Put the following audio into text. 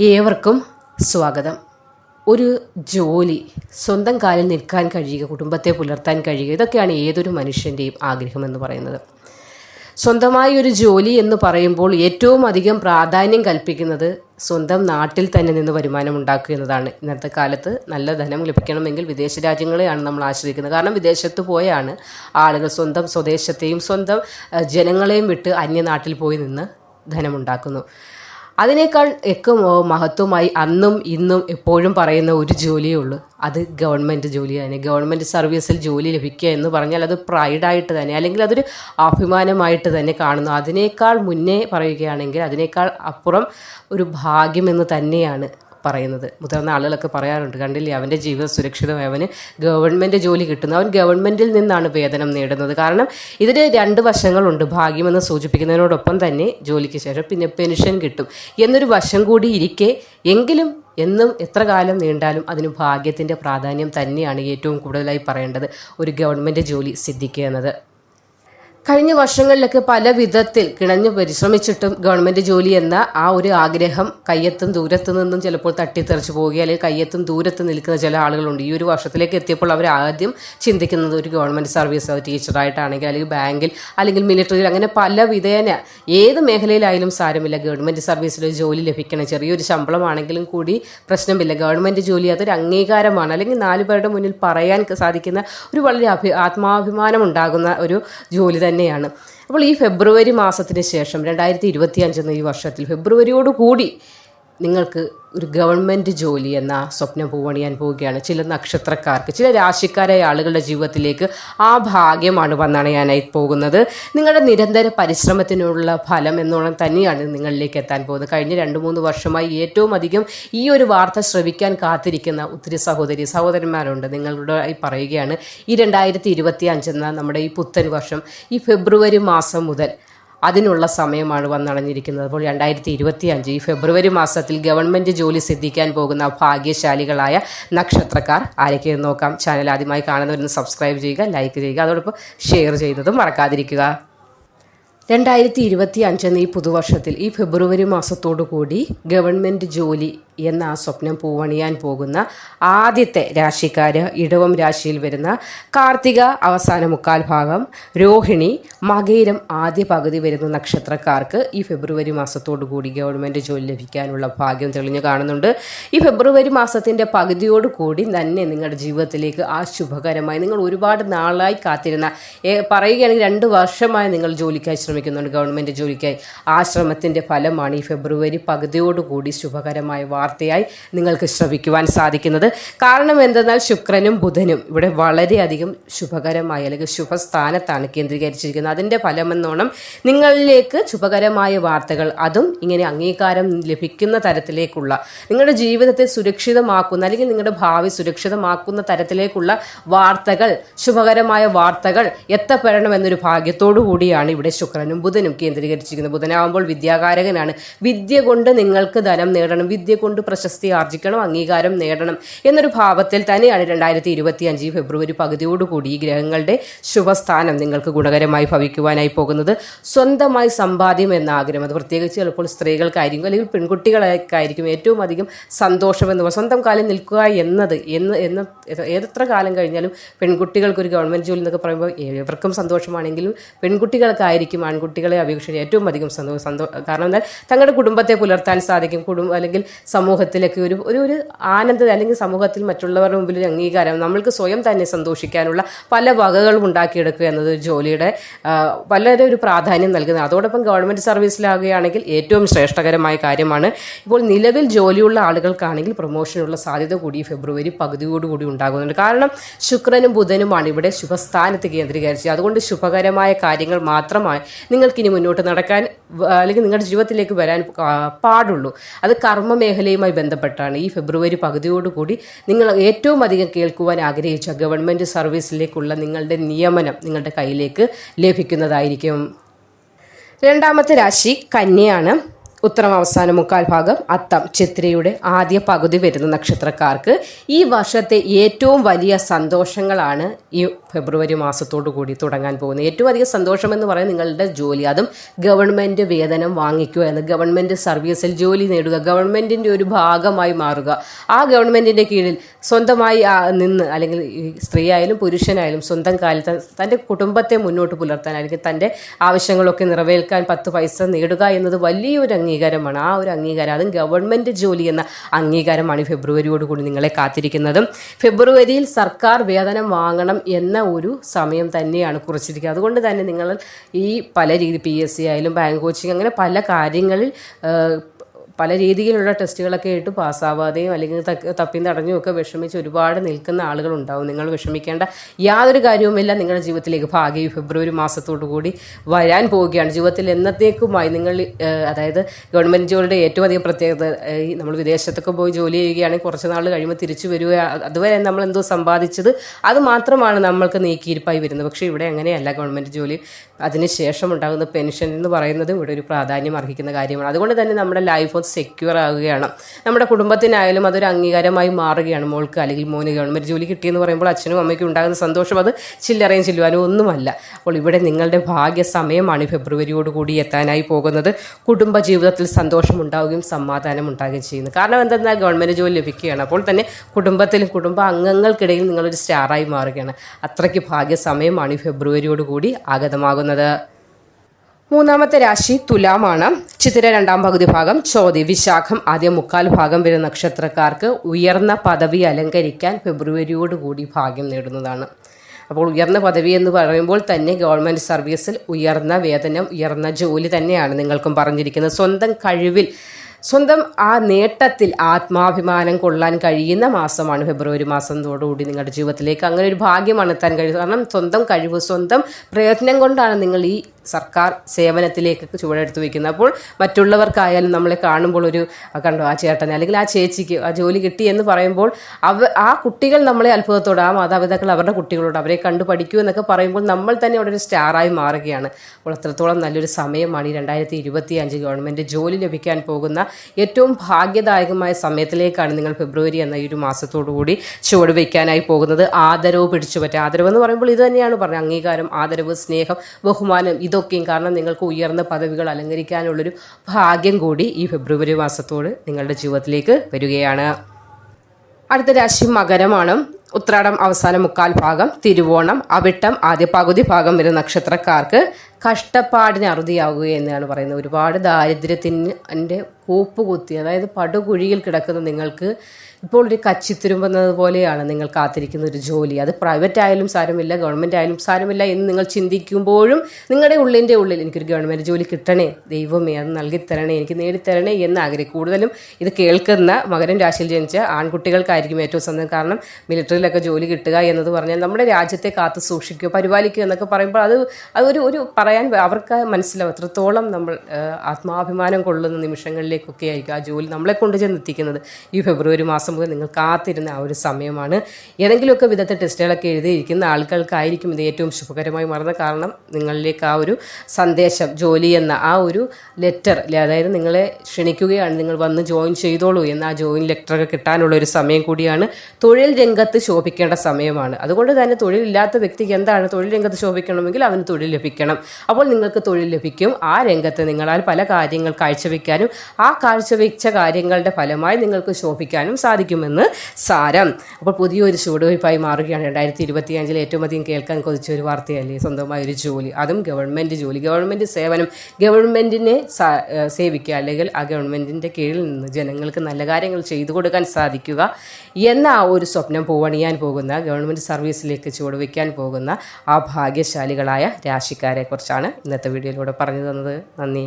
ഏവർക്കും സ്വാഗതം. ഒരു ജോലി സ്വന്തം കാലിൽ നിൽക്കാൻ കഴിയുക കുടുംബത്തെ പുലർത്താൻ കഴിയുക ഇതൊക്കെയാണ് ഏതൊരു മനുഷ്യന്റെയും ആഗ്രഹം എന്ന് പറയുന്നത്. സ്വന്തമായി ഒരു ജോലി എന്ന് പറയുമ്പോൾ ഏറ്റവും അധികം പ്രാധാന്യം കൽപ്പിക്കുന്നത് സ്വന്തം നാട്ടിൽ തന്നെ നിന്ന് വരുമാനം ഉണ്ടാക്കുക എന്നതാണ്. ഇന്നത്തെ കാലത്ത് നല്ല ധനം ലഭിക്കണമെങ്കിൽ വിദേശ രാജ്യങ്ങളെയാണ് നമ്മൾ ആശ്രയിക്കുന്നത്. കാരണം വിദേശത്ത് പോയാണ് ആളുകൾ സ്വന്തം സ്വദേശത്തെയും സ്വന്തം ജനങ്ങളെയും വിട്ട് അന്യനാട്ടിൽ പോയി നിന്ന് ധനമുണ്ടാക്കുന്നു അതിനേക്കാൾ ഏറ്റവും മഹത്വമായി അന്നും ഇന്നും എപ്പോഴും പറയുന്ന ഒരു ജോലിയേ ഉള്ളൂ. അത് ഗവൺമെന്റ് ജോലി തന്നെ. ഗവൺമെന്റ് സർവീസിൽ ജോലി ലഭിക്കുക എന്ന് പറഞ്ഞാൽ അത് പ്രൈഡായിട്ട് തന്നെ അല്ലെങ്കിൽ അതൊരു അഭിമാനമായിട്ട് തന്നെ കാണുന്നു. അതിനേക്കാൾ മുന്നേ പറയുകയാണെങ്കിൽ അതിനേക്കാൾ അപ്പുറം ഒരു ഭാഗ്യമെന്ന് തന്നെയാണ്. പറയുന്നത്. മുതിർന്ന ആളുകളൊക്കെ പറയാറുണ്ട് കണ്ടില്ലേ അവന്റെ ജീവിതം സുരക്ഷിതമായി അവന് ഗവൺമെന്റ് ജോലി കിട്ടുന്നു. അവൻ ഗവൺമെന്റിൽ നിന്നാണ് വേതനം നേടുന്നത്. കാരണം ഇതിന് രണ്ട് വശങ്ങളുണ്ട് ഭാഗ്യമെന്ന് സൂചിപ്പിക്കുന്നതിനോടൊപ്പം തന്നെ ജോലിക്ക് ശേഷം പിന്നെ പെൻഷൻ കിട്ടും. എന്നൊരു വശം കൂടി ഇരിക്കെ എങ്കിലും എന്നും എത്ര കാലം നീണ്ടാലും അതിന് ഭാഗ്യത്തിന്റെ പ്രാധാന്യം തന്നെയാണ് ഏറ്റവും കൂടുതലായി പറയേണ്ടത് ഒരു ഗവൺമെന്റ് ജോലി സിദ്ധിക്കുക എന്നത്. കഴിഞ്ഞ വർഷങ്ങളിലൊക്കെ പല വിധത്തിൽ കിണഞ്ഞു പരിശ്രമിച്ചിട്ടും ഗവൺമെന്റ് ജോലി എന്ന ആ ഒരു ആഗ്രഹം കയ്യെത്തും ദൂരത്തു നിന്നും ചിലപ്പോൾ തട്ടിത്തെറിച്ച് പോകുക അല്ലെങ്കിൽ കയ്യെത്തും ദൂരത്ത് നിൽക്കുന്ന ചില ആളുകളുണ്ട്. ഈ ഒരു വർഷത്തിലേക്ക് എത്തിയപ്പോൾ അവർ ആദ്യം ചിന്തിക്കുന്നത് ഒരു ഗവൺമെന്റ് സർവീസ് ടീച്ചറായിട്ടാണെങ്കിൽ അല്ലെങ്കിൽ ബാങ്കിൽ അല്ലെങ്കിൽ മിലിറ്ററിയിൽ അങ്ങനെ പല വിധേന ഏത് മേഖലയിലായാലും സാരമില്ല. ഗവൺമെന്റ് സർവീസിൽ ഒരു ജോലി ലഭിക്കണം. ചെറിയൊരു ശമ്പളമാണെങ്കിലും കൂടി പ്രശ്നമില്ല. ഗവൺമെന്റ് ജോലി അതൊരു അംഗീകാരമാണ്. അല്ലെങ്കിൽ നാലു പേരുടെ മുന്നിൽ പറയാൻ സാധിക്കുന്ന ഒരു വളരെ അഭി ആത്മാഭിമാനം ഉണ്ടാകുന്ന ഒരു ജോലി തന്നെയാണ്. അപ്പോൾ ഈ ഫെബ്രുവരി മാസത്തിന് ശേഷം രണ്ടായിരത്തി ഇരുപത്തിയഞ്ചെന്ന ഈ വർഷത്തിൽ ഫെബ്രുവരിയോട് കൂടി നിങ്ങൾക്ക് ഒരു ഗവൺമെന്റ് ജോലി എന്ന സ്വപ്നം പൂവണിയാൻ പോവുകയാണ് ചില നക്ഷത്രക്കാർക്ക് ചില രാശിക്കാരായ ആളുകളുടെ ജീവിതത്തിലേക്ക് ആ ഭാഗ്യമാണ് വന്നണയാനായി പോകുന്നത്. നിങ്ങളുടെ നിരന്തര പരിശ്രമത്തിനുള്ള ഫലം എന്നോണം തന്നെയാണ് നിങ്ങളിലേക്ക് എത്താൻ പോകുന്നത്. കഴിഞ്ഞ രണ്ട് മൂന്ന് വർഷമായി ഏറ്റവും അധികം ഈ ഒരു വാർത്ത ശ്രവിക്കാൻ കാത്തിരിക്കുന്ന ഒത്തിരി സഹോദരി സഹോദരന്മാരുണ്ട്. നിങ്ങളുടെ പറയുകയാണ് ഈ രണ്ടായിരത്തി ഇരുപത്തി അഞ്ചെന്ന നമ്മുടെ ഈ പുത്തൻ വർഷം ഈ ഫെബ്രുവരി മാസം മുതൽ അതിനുള്ള സമയമാണ് വന്നടഞ്ഞിരിക്കുന്നത്. അപ്പോൾ രണ്ടായിരത്തി ഇരുപത്തി അഞ്ച് ഈ ഫെബ്രുവരി മാസത്തിൽ ഗവൺമെന്റ് ജോലി സിദ്ധിക്കാൻ പോകുന്ന ഭാഗ്യശാലികളായ നക്ഷത്രക്കാർ ആരൊക്കെയെന്ന് നോക്കാം. ചാനൽ ആദ്യമായി കാണുന്നവരൊന്ന് സബ്സ്ക്രൈബ് ചെയ്യുക ലൈക്ക് ചെയ്യുക അതോടൊപ്പം ഷെയർ ചെയ്യുന്നതും മറക്കാതിരിക്കുക. രണ്ടായിരത്തി ഇരുപത്തി അഞ്ചെന്ന ഈ പുതുവർഷത്തിൽ ഈ ഫെബ്രുവരി കൂടി ഗവൺമെന്റ് ജോലി എന്ന ആ സ്വപ്നം പൂവണിയാൻ പോകുന്ന ആദ്യത്തെ രാശിക്കാര് ഇടവം രാശിയിൽ വരുന്ന കാർത്തിക അവസാന മുക്കാൽ ഭാഗം രോഹിണി മകയിരം ആദ്യ പകുതി വരുന്ന നക്ഷത്രക്കാർക്ക് ഈ ഫെബ്രുവരി കൂടി ഗവൺമെന്റ് ജോലി ലഭിക്കാനുള്ള ഭാഗ്യം തെളിഞ്ഞു കാണുന്നുണ്ട്. ഈ ഫെബ്രുവരി മാസത്തിന്റെ പകുതിയോടുകൂടി തന്നെ നിങ്ങളുടെ ജീവിതത്തിലേക്ക് ആ ശുഭകരമായി നിങ്ങൾ ഒരുപാട് നാളായി കാത്തിരുന്ന പറയുകയാണെങ്കിൽ രണ്ട് വർഷമായി നിങ്ങൾ ജോലിക്കായി ശ്രമിക്കുന്നുണ്ട് ഗവൺമെന്റ് ജോലിക്കായി. ആ ശ്രമത്തിന്റെ ഫലമാണ് ഈ ഫെബ്രുവരി പകുതിയോടുകൂടി ശുഭകരമായ വാർത്തയായി നിങ്ങൾക്ക് ശ്രവിക്കുവാൻ സാധിക്കുന്നത്. കാരണം എന്തെന്നാൽ ശുക്രനും ബുധനും ഇവിടെ വളരെയധികം ശുഭകരമായ അല്ലെങ്കിൽ ശുഭസ്ഥാനത്താണ് കേന്ദ്രീകരിച്ചിരിക്കുന്നത്. അതിന്റെ ഫലമെന്നോണം നിങ്ങളിലേക്ക് ശുഭകരമായ വാർത്തകൾ അതും ഇങ്ങനെ അംഗീകാരം ലഭിക്കുന്ന തരത്തിലേക്കുള്ള നിങ്ങളുടെ ജീവിതത്തെ സുരക്ഷിതമാക്കുന്ന അല്ലെങ്കിൽ നിങ്ങളുടെ ഭാവി സുരക്ഷിതമാക്കുന്ന തരത്തിലേക്കുള്ള വാർത്തകൾ ശുഭകരമായ വാർത്തകൾ എത്തപ്പെടണമെന്നൊരു ഭാഗ്യത്തോടു കൂടിയാണ് ഇവിടെ ശുക്രനും ബുധനും കേന്ദ്രീകരിച്ചിരിക്കുന്നത്. ബുധനാവുമ്പോൾ വിദ്യാകാരകനാണ്. വിദ്യ കൊണ്ട് നിങ്ങൾക്ക് ധനം നേടണം. വിദ്യ കൊണ്ട് പ്രശസ്തി ആർജിക്കണം. അംഗീകാരം നേടണം എന്നൊരു ഭാവത്തിൽ തന്നെയാണ് രണ്ടായിരത്തി ഇരുപത്തി അഞ്ച് ഫെബ്രുവരി പകുതിയോടുകൂടി ഈ ഗ്രഹങ്ങളുടെ ശുഭസ്ഥാനം നിങ്ങൾക്ക് ഗുണകരമായി ഭവിക്കുവാനായി പോകുന്നത്. സ്വന്തമായി സമ്പാദ്യം എന്ന ആഗ്രഹം. അത് പ്രത്യേകിച്ച് ചിലപ്പോൾ സ്ത്രീകൾക്കായിരിക്കും അല്ലെങ്കിൽ പെൺകുട്ടികൾക്കായിരിക്കും ഏറ്റവും അധികം സന്തോഷം എന്ന് സ്വന്തം കാലം നിൽക്കുക എന്നത് എന്ന് എന്ന് ഏതെത്ര കാലം കഴിഞ്ഞാലും പെൺകുട്ടികൾക്ക് ഒരു ഗവൺമെന്റ് ജോലി എന്നൊക്കെ പറയുമ്പോൾ ഏവർക്കും സന്തോഷമാണെങ്കിലും പെൺകുട്ടികൾക്കായിരിക്കും ആൺകുട്ടികളെ അപേക്ഷിച്ച് ഏറ്റവും അധികം സന്തോഷം സന്തോ കാരണം എന്നാൽ തങ്ങളുടെ കുടുംബത്തെ പുലർത്താൻ സാധിക്കും. കുടുംബം അല്ലെങ്കിൽ സമൂഹത്തിലൊക്കെ ഒരു ഒരു ഒരു ആനന്ദത അല്ലെങ്കിൽ സമൂഹത്തിൽ മറ്റുള്ളവരുടെ മുമ്പിൽ ഒരു അംഗീകാരം. നമ്മൾക്ക് സ്വയം തന്നെ സന്തോഷിക്കാനുള്ള പല വകകളും ഉണ്ടാക്കിയെടുക്കുക എന്നത് ജോലിയുടെ വളരെ ഒരു പ്രാധാന്യം നൽകുന്നത്. അതോടൊപ്പം ഗവൺമെന്റ് സർവീസിലാകുകയാണെങ്കിൽ ഏറ്റവും ശ്രേഷ്ഠകരമായ കാര്യമാണ് ഇപ്പോൾ നിലവിൽ ജോലിയുള്ള ആളുകൾക്കാണെങ്കിൽ പ്രൊമോഷനുള്ള സാധ്യത കൂടി ഫെബ്രുവരി പകുതിയോടുകൂടി ഉണ്ടാകുന്നുണ്ട്. കാരണം ശുക്രനും ബുധനുമാണ് ഇവിടെ ശുഭസ്ഥാനത്ത് കേന്ദ്രീകരിച്ചത് അതുകൊണ്ട് ശുഭകരമായ കാര്യങ്ങൾ മാത്രമായി നിങ്ങൾക്കിനി മുന്നോട്ട് നടക്കാൻ അല്ലെങ്കിൽ നിങ്ങളുടെ ജീവിതത്തിലേക്ക് വരാൻ പാടുള്ളൂ. അത് കർമ്മ മേഖലയുമായി ബന്ധപ്പെട്ടാണ്. ഈ ഫെബ്രുവരി പകുതിയോടുകൂടി നിങ്ങൾ ഏറ്റവും അധികം കേൾക്കുവാൻ ആഗ്രഹിച്ച ഗവൺമെന്റ് സർവീസിലേക്കുള്ള നിങ്ങളുടെ നിയമനം നിങ്ങളുടെ കയ്യിലേക്ക് ലഭിക്കുന്നതായിരിക്കും. രണ്ടാമത്തെ രാശി കന്യയാണ്. ഉത്തരം അവസാന മുക്കാൽ ഭാഗം അത്തം ചിത്രയുടെ ആദ്യ പകുതി വരുന്ന നക്ഷത്രക്കാർക്ക് ഈ വർഷത്തെ ഏറ്റവും വലിയ സന്തോഷങ്ങളാണ് ഈ ഫെബ്രുവരി മാസത്തോടു കൂടി തുടങ്ങാൻ പോകുന്നത്. ഏറ്റവും അധികം സന്തോഷം എന്ന് പറയുന്നത് നിങ്ങളുടെ ജോലി അതും ഗവൺമെന്റ് വേതനം വാങ്ങിക്കുക എന്ന് ഗവൺമെന്റ് സർവീസിൽ ജോലി നേടുക ഗവൺമെന്റിന്റെ ഒരു ഭാഗമായി മാറുക. ആ ഗവൺമെന്റിന്റെ കീഴിൽ സ്വന്തമായി നിന്ന് അല്ലെങ്കിൽ സ്ത്രീ ആയാലും പുരുഷനായാലും സ്വന്തം കാലിൽ ത- തന്റെ കുടുംബത്തെ മുന്നോട്ട് പുലർത്താൻ അല്ലെങ്കിൽ തന്റെ ആവശ്യങ്ങളൊക്കെ നിറവേൽക്കാൻ പത്ത് പൈസ നേടുക എന്നത് വലിയൊരു അംഗീകാരമാണ്. ആ ഒരു അംഗീകാരം അതും ഗവൺമെന്റ് ജോലി എന്ന അംഗീകാരമാണ് ഫെബ്രുവരിയോടുകൂടി നിങ്ങളെ കാത്തിരിക്കുന്നതും. ഫെബ്രുവരിയിൽ സർക്കാർ വേതനം വാങ്ങണം എന്ന ഒരു സമയം തന്നെയാണ് കുറിച്ചിരിക്കുന്നത്. അതുകൊണ്ട് തന്നെ നിങ്ങൾ ഈ പല രീതി പി എസ് സി ആയാലും ബാങ്ക് കോച്ചിങ് അങ്ങനെ പല കാര്യങ്ങളിൽ പല രീതിയിലുള്ള ടെസ്റ്റുകളൊക്കെ ഇട്ട് പാസ്സാവാതെയും അല്ലെങ്കിൽ തപ്പി തപ്പിയും തടഞ്ഞും ഒക്കെ വിഷമിച്ച് ഒരുപാട് നിൽക്കുന്ന ആളുകളുണ്ടാവും നിങ്ങൾ വിഷമിക്കേണ്ട യാതൊരു കാര്യവുമില്ല. നിങ്ങളുടെ ജീവിതത്തിലേക്ക് ഭാഗ്യ ഫെബ്രുവരി മാസത്തോടു കൂടി വരാൻ പോവുകയാണ്. ജീവിതത്തിൽ എന്നത്തേക്കുമായി നിങ്ങൾ അതായത് ഗവൺമെന്റ് ജോലിയുടെ ഏറ്റവും അധികം പ്രത്യേകത നമ്മൾ വിദേശത്തൊക്കെ പോയി ജോലി ചെയ്യുകയാണെങ്കിൽ കുറച്ച് നാൾ കഴിയുമ്പോൾ തിരിച്ചു വരിക. അതുവരെ നമ്മൾ എന്തോ സമ്പാദിച്ചത് അത് മാത്രമാണ് നമ്മൾക്ക് നീക്കിയിരിപ്പായി വരുന്നത്. പക്ഷേ ഇവിടെ അങ്ങനെയല്ല. ഗവൺമെന്റ് ജോലി അതിനുശേഷം ഉണ്ടാകുന്ന പെൻഷൻ എന്ന് പറയുന്നത് ഇവിടെ ഒരു പ്രാധാന്യം അർഹിക്കുന്ന കാര്യമാണ്. അതുകൊണ്ട് തന്നെ നമ്മുടെ ലൈഫ് സെക്യൂർ ആകുകയാണ്. നമ്മുടെ കുടുംബത്തിനായാലും അതൊരു അംഗീകാരമായി മാറുകയാണ് മോൾക്ക് അല്ലെങ്കിൽ മോന്. ഗവൺമെന്റ് ജോലി കിട്ടിയെന്ന് പറയുമ്പോൾ അച്ഛനും അമ്മയ്ക്കും ഉണ്ടാകുന്ന സന്തോഷം അത് ചില്ലറയും ചില്ലുവാനും ഒന്നുമല്ല. അപ്പോൾ ഇവിടെ നിങ്ങളുടെ ഭാഗ്യ സമയമാണ് ഫെബ്രുവരിയോട് കൂടി എത്താനായി പോകുന്നത്. കുടുംബ ജീവിതത്തിൽ സന്തോഷം ഉണ്ടാവുകയും സമാധാനം ഉണ്ടാകുകയും ചെയ്യുന്നു. കാരണം എന്തെന്നാൽ ഗവൺമെന്റ് ജോലി ലഭിക്കുകയാണ്. അപ്പോൾ തന്നെ കുടുംബത്തിലും കുടുംബ അംഗങ്ങൾക്കിടയിൽ നിങ്ങളൊരു സ്റ്റാറായി മാറുകയാണ്. അത്രയ്ക്ക് ഭാഗ്യ സമയമാണ് ഫെബ്രുവരിയോട് കൂടി ആഗതമാകുന്നത്. മൂന്നാമത്തെ രാശി തുലാമാണ്. ചിത്തിര രണ്ടാം പകുതി ഭാഗം ചോതി വിശാഖം. ആദ്യ മുക്കാൽ ഭാഗം വരുന്ന നക്ഷത്രക്കാർക്ക് ഉയർന്ന പദവി അലങ്കരിക്കാൻ ഫെബ്രുവരിയോടുകൂടി ഭാഗ്യം നേടുന്നതാണ്. അപ്പോൾ ഉയർന്ന പദവി എന്ന് പറയുമ്പോൾ തന്നെ ഗവൺമെന്റ് സർവീസിൽ ഉയർന്ന വേതനം ഉയർന്ന ജോലി തന്നെയാണ് നിങ്ങൾക്കും പറഞ്ഞിരിക്കുന്നത്. സ്വന്തം കഴിവിൽ സ്വന്തം ആ നേട്ടത്തിൽ ആത്മാഭിമാനം കൊള്ളാൻ കഴിയുന്ന മാസമാണ് ഫെബ്രുവരി മാസത്തോടുകൂടി നിങ്ങളുടെ ജീവിതത്തിലേക്ക്. അങ്ങനെ ഒരു ഭാഗ്യമാണ് എത്താൻ കഴിയുന്നത് കാരണം സ്വന്തം കഴിവ് സ്വന്തം പ്രയത്നം കൊണ്ടാണ് നിങ്ങൾ ഈ സർക്കാർ സേവനത്തിലേക്ക് ചുവടെടുത്ത് വയ്ക്കുന്നത്. അപ്പോൾ മറ്റുള്ളവർക്കായാലും നമ്മളെ കാണുമ്പോൾ ഒരു കണ്ടോ ആ ചേട്ടനെ അല്ലെങ്കിൽ ആ ചേച്ചിക്ക് ആ ജോലി കിട്ടി എന്ന് പറയുമ്പോൾ അവ ആ കുട്ടികൾ നമ്മളെ അത്ഭുതത്തോടെ ആ മാതാപിതാക്കൾ അവരുടെ കുട്ടികളോട് അവരെ കണ്ടു പഠിക്കൂ എന്നൊക്കെ പറയുമ്പോൾ നമ്മൾ തന്നെ അവിടെ ഒരു സ്റ്റാറായി മാറുകയാണ്. അപ്പോൾ അത്രത്തോളം നല്ലൊരു സമയമാണ് ഈ രണ്ടായിരത്തി ഇരുപത്തി അഞ്ച് ഗവൺമെന്റ് ജോലി ലഭിക്കാൻ പോകുന്ന ഏറ്റവും ഭാഗ്യദായകമായ സമയത്തിലേക്കാണ് നിങ്ങൾ ഫെബ്രുവരി എന്ന ഈ ഒരു മാസത്തോടു കൂടി ചുവട് വയ്ക്കാനായി പോകുന്നത്. ആദരവ് പിടിച്ചു പറ്റുക ആദരവ് എന്ന് പറയുമ്പോൾ ഇത് തന്നെയാണ് പറഞ്ഞത്. അംഗീകാരം ആദരവ് സ്നേഹം ബഹുമാനം ഇതൊക്കെയും കാരണം നിങ്ങൾക്ക് ഉയർന്ന പദവികൾ അലങ്കരിക്കാനുള്ളൊരു ഭാഗ്യം കൂടി ഈ ഫെബ്രുവരി മാസത്തോട് നിങ്ങളുടെ ജീവിതത്തിലേക്ക് വരികയാണ്. അടുത്ത രാശി മകരമാണ്. ഉത്രാടം അവസാന മുക്കാൽ ഭാഗം തിരുവോണം അവിട്ടം ആദ്യ പകുതി ഭാഗം വരുന്ന നക്ഷത്രക്കാർക്ക് കഷ്ടപ്പാടിന് അറുതിയാവുക എന്നാണ് പറയുന്നത്. ഒരുപാട് ദാരിദ്ര്യത്തിന്റെ കൂപ്പ് കുത്തി അതായത് പടുകുഴിയിൽ കിടക്കുന്ന നിങ്ങൾക്ക് ഇപ്പോൾ ഒരു കച്ചിത്തിരുമ്പുന്നത് പോലെയാണ് നിങ്ങൾ കാത്തിരിക്കുന്ന ഒരു ജോലി. അത് പ്രൈവറ്റ് ആയാലും സാരമില്ല ഗവൺമെന്റ് ആയാലും സാരമില്ല എന്ന് നിങ്ങൾ ചിന്തിക്കുമ്പോഴും നിങ്ങളുടെ ഉള്ളിന്റെ ഉള്ളിൽ എനിക്കൊരു ഗവൺമെന്റ് ജോലി കിട്ടണേ ദൈവമേ അത് നൽകിത്തരണേ തരണേ എനിക്ക് നേടിത്തരണേ എന്ന് ആഗ്രഹിക്കും. കൂടുതലും ഇത് കേൾക്കുന്ന മകരം രാശിയിൽ ജനിച്ച ആൺകുട്ടികൾക്കായിരിക്കും ഏറ്റവും സ്വന്തം കാരണം മിലിറ്ററിയിലൊക്കെ ജോലി കിട്ടുക എന്നത് പറഞ്ഞാൽ നമ്മുടെ രാജ്യത്തെ കാത്തു സൂക്ഷിക്കുക പരിപാലിക്കുക എന്നൊക്കെ പറയുമ്പോൾ അത് അതൊരു ഒരു പറയാൻ അവർക്ക് മനസ്സിലാവും. എത്രത്തോളം നമ്മൾ ആത്മാഭിമാനം കൊള്ളുന്ന നിമിഷങ്ങളിലേക്കൊക്കെ ആയിരിക്കും ആ ജോലി നമ്മളെ കൊണ്ട് ചെന്ന് എത്തിക്കുന്നത്. ഈ ഫെബ്രുവരി മാസം മുതൽ നിങ്ങൾ കാത്തിരുന്ന ആ ഒരു സമയമാണ്. ഏതെങ്കിലുമൊക്കെ വിധത്തെ ടെസ്റ്റുകളൊക്കെ എഴുതിയിരിക്കുന്ന ആൾക്കാർക്കായിരിക്കും ഇത് ഏറ്റവും ശുഭകരമായി മാറുന്നത്. കാരണം നിങ്ങളിലേക്ക് ആ ഒരു സന്ദേശം ജോലി എന്ന ആ ഒരു ലെറ്റർ അതായത് നിങ്ങളെ ക്ഷണിക്കുകയാണ് നിങ്ങൾ വന്ന് ജോയിൻ ചെയ്തോളൂ എന്ന ആ ജോയിൻ ലെറ്ററൊക്കെ കിട്ടാനുള്ള ഒരു സമയം കൂടിയാണ്. തൊഴിൽ രംഗത്ത് ശോഭിക്കേണ്ട സമയമാണ്. അതുകൊണ്ട് തന്നെ തൊഴിലില്ലാത്ത വ്യക്തിക്ക് എന്താണ് തൊഴിൽ രംഗത്ത് ശോഭിക്കണമെങ്കിൽ അവന് തൊഴിൽ ലഭിക്കണം. അപ്പോൾ നിങ്ങൾക്ക് തൊഴിൽ ലഭിക്കും. ആ രംഗത്ത് നിങ്ങളാൽ പല കാര്യങ്ങൾ കാഴ്ചവെക്കാനും ആ കാഴ്ചവെച്ച കാര്യങ്ങളുടെ ഫലമായി നിങ്ങൾക്ക് ശോഭിക്കാനും സാധിക്കുമെന്ന് സാരം. അപ്പോൾ പുതിയൊരു ചുവടുവയ്പായി മാറുകയാണ്. രണ്ടായിരത്തി ഇരുപത്തി അഞ്ചിൽ ഏറ്റവും അധികം കേൾക്കാൻ കൊതിച്ച ഒരു വാർത്തയല്ലേ? സ്വന്തമായ ഒരു ജോലി. അതും ഗവൺമെന്റ് ജോലി. ഗവൺമെന്റ് സേവനം. ഗവൺമെന്റിനെ സേവിക്കുക അല്ലെങ്കിൽ ആ ഗവൺമെന്റിന്റെ കീഴിൽ നിന്ന് ജനങ്ങൾക്ക് നല്ല കാര്യങ്ങൾ ചെയ്തു കൊടുക്കാൻ സാധിക്കുക എന്ന ആ ഒരു സ്വപ്നം പൂവണിയാൻ പോകുന്ന ഗവൺമെന്റ് സർവീസിലേക്ക് ചുവടുവയ്ക്കാൻ പോകുന്ന ആ ഭാഗ്യശാലികളായ രാശിക്കാരെ കുറിച്ചാണ് ഇന്നത്തെ വീഡിയോയിലൂടെ പറഞ്ഞു തന്നത്. നന്ദി.